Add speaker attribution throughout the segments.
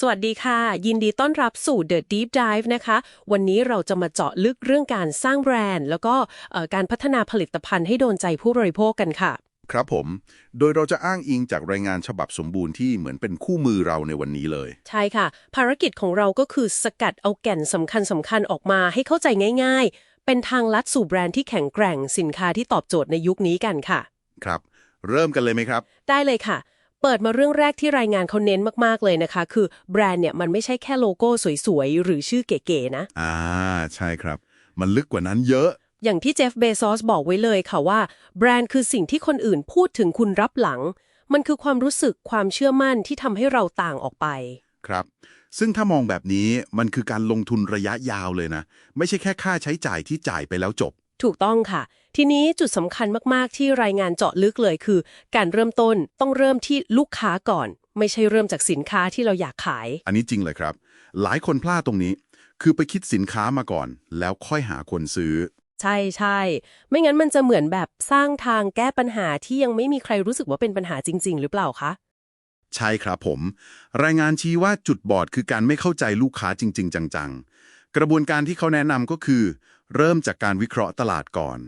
Speaker 1: สวัสดีค่ะ ยินดีต้อนรับสู่ The Deep Dive นะคะ วันนี้เราจะมาเจาะลึกเรื่องการสร้างแบรนด์ แล้วก็เอ่อการพัฒนาผลิตภัณฑ์ให้โดนใจผู้บริโภคกันค่ะ
Speaker 2: ครับผม โดยเราจะอ้างอิงจากรายงานฉบับสมบูรณ์ที่เหมือนเป็นคู่มือเราในวันนี้เลย
Speaker 1: ใช่ค่ะ ภารกิจของเราก็คือสกัดเอาแก่นสำคัญสำคัญๆออกมาให้เข้าใจง่าย ๆ เป็นทางลัดสู่แบรนด์ที่แข็งแกร่งสินค้าที่ตอบโจทย์ในยุคนี้กันค่ะ
Speaker 2: ครับ เริ่มกันเลยไหมครับ
Speaker 1: ได้เลยค่ะ เปิดมาเรื่องแรกที่รายงานเขาเน้นมากๆเลยนะคะ คือแบรนด์เนี่ยมันไม่ใช่แค่โลโก้สวยๆ หรือชื่อเก๋ๆนะ
Speaker 2: อ่า ใช่ครับ มันลึกกว่านั้นเยอะ
Speaker 1: อย่างที่เจฟเบซอสบอกไว้เลยค่ะว่า แบรนด์คือสิ่งที่คนอื่นพูดถึงคุณรับหลัง มันคือความรู้สึกความเชื่อมั่นที่ทำให้เราต่างออกไป
Speaker 2: ครับ ซึ่งถ้ามองแบบนี้มันคือการลงทุนระยะยาวเลยนะ ไม่ใช่แค่ค่าใช้จ่ายที่จ่ายไปแล้วจบ
Speaker 1: ถูกต้องค่ะ ทีนี้จุดสำคัญมากๆ ที่รายงานเจาะลึกเลยคือ การเริ่มต้นต้องเริ่มที่ลูกค้าก่อน ไม่ใช่เริ่มจากสินค้าที่เราอยากขาย
Speaker 2: อันนี้จริงเลยครับ หลายคนพลาดตรงนี้ คือไปคิดสินค้ามาก่อน แล้วค่อยหาคนซื้อ
Speaker 1: ใช่ใช่ไม่งั้นมันจะเหมือนแบบสร้างทางแก้ปัญหาที่ยังไม่มีใครรู้สึกว่าเป็นปัญหาจริง ๆ หรือเปล่าคะ
Speaker 2: ใช่ครับผม รายงานชี้ว่าจุดบอดคือการไม่เข้าใจลูกค้าจริง ๆ จังๆ กระบวนการที่เขาแนะนำก็คือ เริ่มจากการวิเคราะห์ตลาดก่อน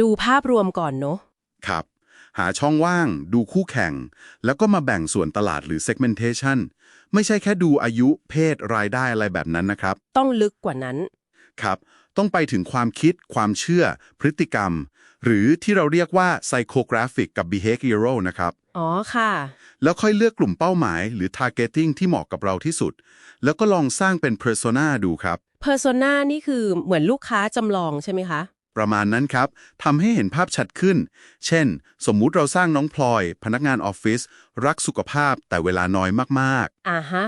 Speaker 1: ดูภาพรวมก่อนเนาะ
Speaker 2: ครับ หาช่องว่าง ดูคู่แข่ง แล้วก็มาแบ่งส่วนตลาดหรือ segmentation ไม่ใช่แค่ดูอายุเพศรายได้อะไรแบบนั้นนะครับ
Speaker 1: ต้องลึกกว่านั้น
Speaker 2: ครับ ต้องไปถึงความคิด ความเชื่อ พฤติกรรม หรือที่เราเรียกว่า psychographic กับ behavioral นะครับ
Speaker 1: อ๋อค่ะ
Speaker 2: แล้วค่อยเลือกกลุ่มเป้าหมาย หรือ targeting ที่เหมาะกับเราที่สุด แล้วก็ลองสร้างเป็น persona ดูครับ
Speaker 1: Persona นี่คือเหมือนลูกค้าจำลองใช่ไหมคะ
Speaker 2: ประมาณนั้นครับทำให้เห็นภาพชัดขึ้น เช่น สมมุติเราสร้างน้องพลอย พนักงานออฟฟิศรักสุขภาพแต่เวลาน้อยมาก
Speaker 1: อ่าฮะ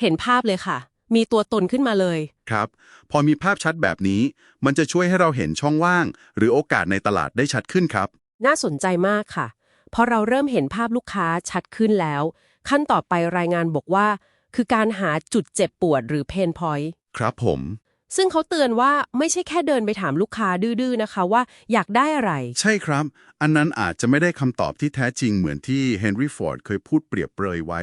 Speaker 1: เห็นภาพเลยค่ะ มีตัวตนขึ้นมาเลย
Speaker 2: ๆครับ พอมีภาพชัดแบบนี้ มันจะช่วยให้เราเห็นช่องว่าง หรือโอกาสในตลาดได้ชัดขึ้นครับ
Speaker 1: น่าสนใจมากค่ะพอเราเริ่มเห็นภาพลูกค้าชัดขึ้นแล้ว ขั้นต่อไปรายงานบอกว่า คือการหาจุดเจ็บปวดหรือเพนพอยต์
Speaker 2: ครับผม
Speaker 1: ซึ่งเขาเตือนว่าไม่ใช่แค่เดินไปถามลูกค้าดื้อๆนะคะว่าอยากได้อะไร
Speaker 2: ใช่ครับ อันนั้นอาจจะไม่ได้คำตอบที่แท้จริงเหมือนที่เฮนรี่ฟอร์ดเคยพูดเปรียบเปรยไว้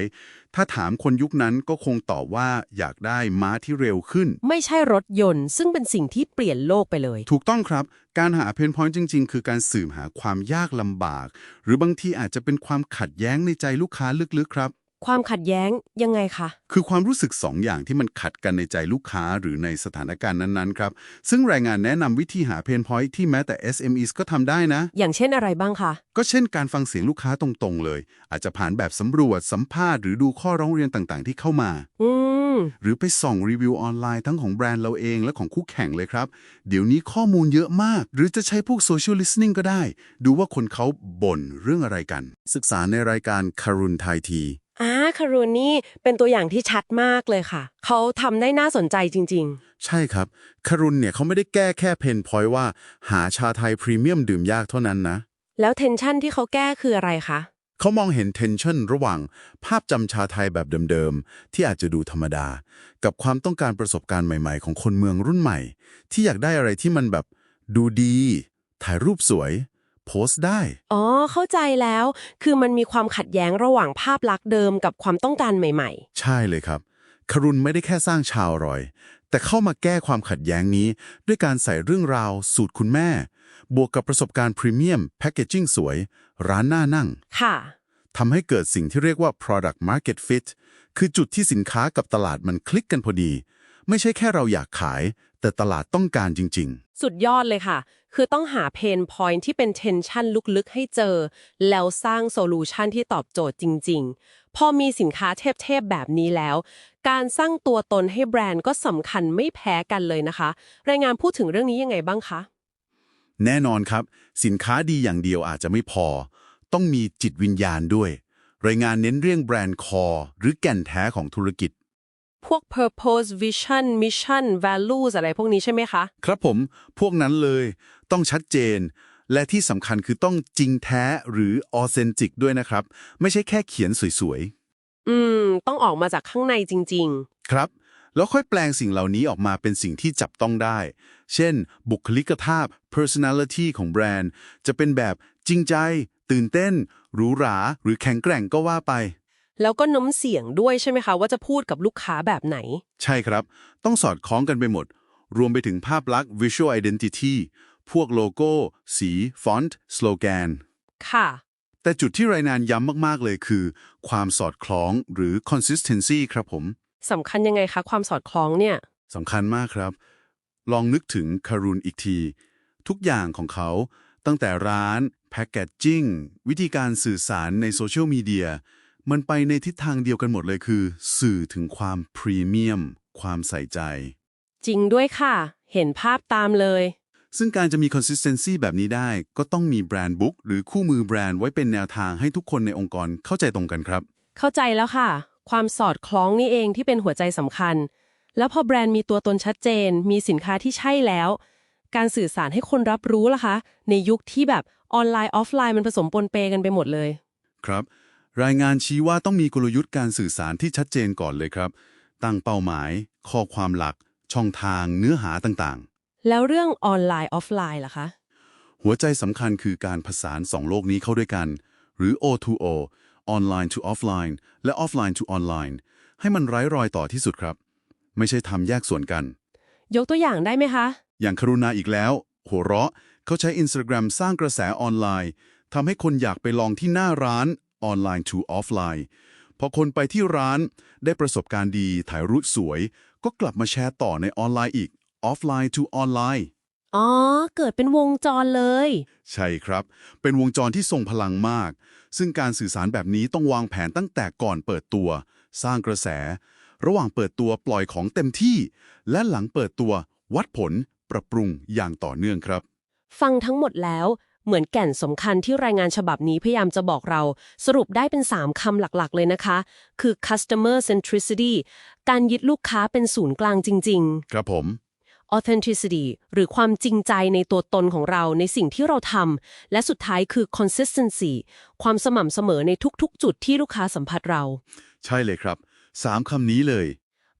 Speaker 2: ถ้าถามคนยุคนั้นก็คงตอบว่าอยากได้ม้าที่เร็วขึ้น
Speaker 1: ไม่ใช่รถยนต์ ซึ่งเป็นสิ่งที่เปลี่ยนโลกไปเลย
Speaker 2: ถูกต้องครับ การหาเพนพอยต์จริง ๆ คือการสืบหาความยากลำบาก หรือบางทีอาจจะเป็นความขัดแย้งในใจลูกค้าลึกๆครับ
Speaker 1: ความขัดแย้งยังไงคะ
Speaker 2: คือความรู้สึกสองอย่างที่มันขัดกันในใจลูกค้าหรือในสถานการณ์นั้นๆ ครับ ซึ่งรายงานแนะนำวิธีหาเพนพอยต์ที่แม้แต่ SMEs ก็ทำได้นะ
Speaker 1: อย่างเช่นอะไรบ้างคะ
Speaker 2: ก็เช่นการฟังเสียงลูกค้าตรงๆ เลย อาจจะผ่านแบบสำรวจ สัมภาษณ์หรือดูข้อร้องเรียนต่างๆ ที่เข้ามา
Speaker 1: อืม
Speaker 2: หรือไปส่องรีวิวออนไลน์ทั้งของแบรนด์เราเองและของคู่แข่งเลยครับ เดี๋ยวนี้ข้อมูลเยอะมาก หรือจะใช้พวกโซเชียลลิสติ้งก็ได้ ดูว่าคนเขาบ่นเรื่องอะไรกัน ศึกษาในรายการคารุนไทยที
Speaker 1: อ่าคารูนนี่เป็นตัวอย่างที่ชัดมากเลยค่ะ เขาทำได้น่าสนใจจริง
Speaker 2: ใช่ครับ คารุนเนี่ยเขาไม่ได้แก้แค่เพนพอยต์ว่า หาชาไทยพรีเมียมดื่มยากเท่านั้นนะ
Speaker 1: ๆแล้วเทนชันที่เขาแก้คืออะไรคะ
Speaker 2: เขามองเห็นเทนชันระหว่าง ภาพจำชาไทยแบบเดิมๆ ที่อาจจะดูธรรมดา กับความต้องการประสบการณ์ใหม่ๆ ของคนเมืองรุ่นใหม่ ที่อยากได้อะไรที่มันแบบดูดี ถ่ายรูปสวย โพสต์ได้
Speaker 1: อ๋อ เข้าใจแล้ว คือมันมีความขัดแย้งระหว่างภาพลักษณ์เดิมกับความต้องการใหม่
Speaker 2: ใช่เลยครับคารุนไม่ได้แค่สร้างชาวอร่อย แต่เข้ามาแก้ความขัดแย้งนี้ ด้วยการใส่เรื่องราว สูตรคุณแม่ บวกกับประสบการณ์พรีเมียม แพคเกจิ้งสวย ร้านหน้านั่ง
Speaker 1: ๆ ค่ะ
Speaker 2: ทำให้เกิดสิ่งที่เรียกว่า product market fit คือจุดที่สินค้ากับตลาดมันคลิกกันพอดี ไม่ใช่แค่เราอยากขาย แต่ตลาดต้องการจริง
Speaker 1: สุดยอดเลยค่ะ คือต้องหาเพนพอยที่เป็นเทนชันลึกๆให้เจอ แล้วสร้างโซลูชันที่ตอบโจทย์จริง ๆ พอมีสินค้าเทพๆ แบบนี้แล้ว การสร้างตัวตนให้แบรนด์ก็สำคัญไม่แพ้กันเลยนะคะ รายงานพูดถึงเรื่องนี้ยังไงบ้างคะ
Speaker 2: แน่นอนครับ สินค้าดีอย่างเดียวอาจจะไม่พอ ต้องมีจิตวิญญาณด้วย รายงานเน้นเรื่องแบรนด์คอหรือแก่นแท้ของธุรกิจ
Speaker 1: พวก purpose vision mission values อะไรพวกนี้ใช่ไหมคะ
Speaker 2: ครับผมพวกนั้นเลยต้องชัดเจน และที่สำคัญคือต้องจริงแท้หรือ authentic ด้วยนะครับ ไม่ใช่แค่เขียนสวย
Speaker 1: อืม ต้องออกมาจากข้างในจริง
Speaker 2: ๆ ครับ แล้วค่อยแปลงสิ่งเหล่านี้ออกมาเป็นสิ่งที่จับต้องได้ เช่น บุคลิกภาพ personality ของแบรนด์ จะเป็นแบบจริงใจ ตื่นเต้นหรูหรา หรือแข็งแกร่งก็ว่าไป
Speaker 1: แล้วก็น้ำเสียงด้วยใช่ไหมคะ ว่าจะพูดกับลูกค้าแบบไหน
Speaker 2: ใช่ครับ ต้องสอดคล้องกันไปหมด รวมไปถึงภาพลักษณ์ visual identity พวกโลโก้ สี ฟอนต์ สโลแกน
Speaker 1: ค่ะ
Speaker 2: แต่จุดที่รายงานย้ำมากๆเลยคือ ความสอดคล้องหรือ consistency ครับผม
Speaker 1: สำคัญยังไงคะความสอดคล้องเนี่ย
Speaker 2: สำคัญมากครับ ลองนึกถึงคารุนอีกที ทุกอย่างของเขา ตั้งแต่ร้าน แพ็กเกจจิ้ง วิธีการสื่อสารในโซเชียลมีเดีย มันไปในทิศทางเดียวกันหมดเลยคือ สื่อถึงความพรีเมียม ความใส่ใจ
Speaker 1: จริงด้วยค่ะ เห็นภาพตามเลย
Speaker 2: ซึ่งการจะมี consistency แบบนี้ได้ ก็ต้องมีแบรนด์บุ๊กหรือคู่มือแบรนด์ไว้เป็นแนวทางให้ทุกคนในองค์กรเข้าใจตรงกันครับ
Speaker 1: เข้าใจแล้วค่ะ ความสอดคล้องนี่เองที่เป็นหัวใจสำคัญ แล้วพอแบรนด์มีตัวตนชัดเจน มีสินค้าที่ใช่แล้ว การสื่อสารให้คนรับรู้ล่ะคะ ในยุคที่แบบออนไลน์ออฟไลน์มันผสมปนเปกันไปหมดเลย
Speaker 2: ครับ รายงานชี้ว่าต้องมีกลยุทธ์การสื่อสารที่ชัดเจนก่อนเลยครับ ตั้งเป้าหมาย ข้อความหลัก ช่องทาง เนื้อหาต่าง
Speaker 1: แล้วเรื่องออนไลน์ออฟไลน์ล่ะคะ
Speaker 2: ๆหัวใจสำคัญคือการผสานสองโลกนี้เข้าด้วยกัน หรือ O2O online to offline และ offline to online ให้มันไร้รอยต่อที่สุดครับ ไม่ใช่ทำแยกส่วนกัน
Speaker 1: ยกตัวอย่างได้ไหมคะ
Speaker 2: อย่างคารุณาอีกแล้ว หัวเราะเขาใช้ Instagram สร้างกระแสออนไลน์ทำให้คนอยากไปลองที่หน้าร้าน online to offline พอคนไปที่ร้านได้ประสบการณ์ดีถ่ายรูปสวย ก็กลับมาแชร์ต่อในออนไลน์อีก offline to online
Speaker 1: อ๋อ เกิดเป็นวงจรเลย
Speaker 2: ใช่ครับ เป็นวงจรที่ทรงพลังมาก ซึ่งการสื่อสารแบบนี้ต้องวางแผนตั้งแต่ก่อนเปิดตัว สร้างกระแส ระหว่างเปิดตัวปล่อยของเต็มที่ และหลังเปิดตัววัดผลปรับปรุงอย่างต่อเนื่องครับ
Speaker 1: ฟังทั้งหมดแล้ว เหมือนแก่นสำคัญที่รายงานฉบับนี้พยายามจะบอกเรา สรุปได้เป็น 3คำหลักๆ เลยนะคะ คือ customer centricity การยึดลูกค้าเป็นศูนย์กลางจริง
Speaker 2: ครับผม
Speaker 1: ๆ authenticity หรือความจริงใจในตัวตนของเราในสิ่งที่เราทำ และสุดท้ายคือ consistency ความสม่ำเสมอในทุกๆ จุดที่ลูกค้าสัมผัสเรา
Speaker 2: ใช่เลยครับสามคำนี้เลย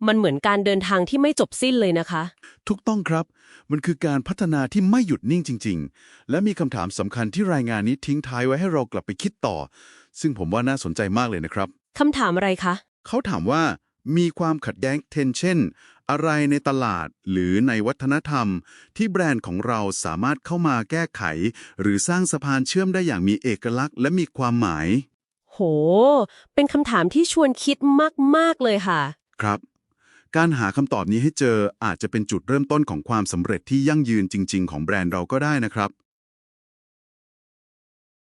Speaker 1: มันเหมือนการเดินทางที่ไม่จบสิ้นเลยนะคะ
Speaker 2: ถูกต้องครับ มันคือการพัฒนาที่ไม่หยุดนิ่งจริง ๆ และมีคำถามสำคัญที่รายงานนี้ทิ้งท้ายไว้ให้เรากลับไปคิดต่อ ซึ่งผมว่าน่าสนใจมากเลยนะครับ
Speaker 1: คำถามอะไรคะ
Speaker 2: เขาถามว่ามีความขัดแย้ง tension อะไรในตลาดหรือในวัฒนธรรม ที่แบรนด์ของเราสามารถเข้ามาแก้ไข หรือสร้างสะพานเชื่อมได้อย่างมีเอกลักษณ์และมีความหมาย
Speaker 1: โห เป็นคำถามที่ชวนคิดมาก ๆ เลยค่ะ
Speaker 2: ครับ การหาคำตอบนี้ให้เจออาจจะเป็นจุดเริ่มต้นของความสำเร็จที่ยั่งยืนจริง ๆ ของแบรนด์เราก็ได้นะครับ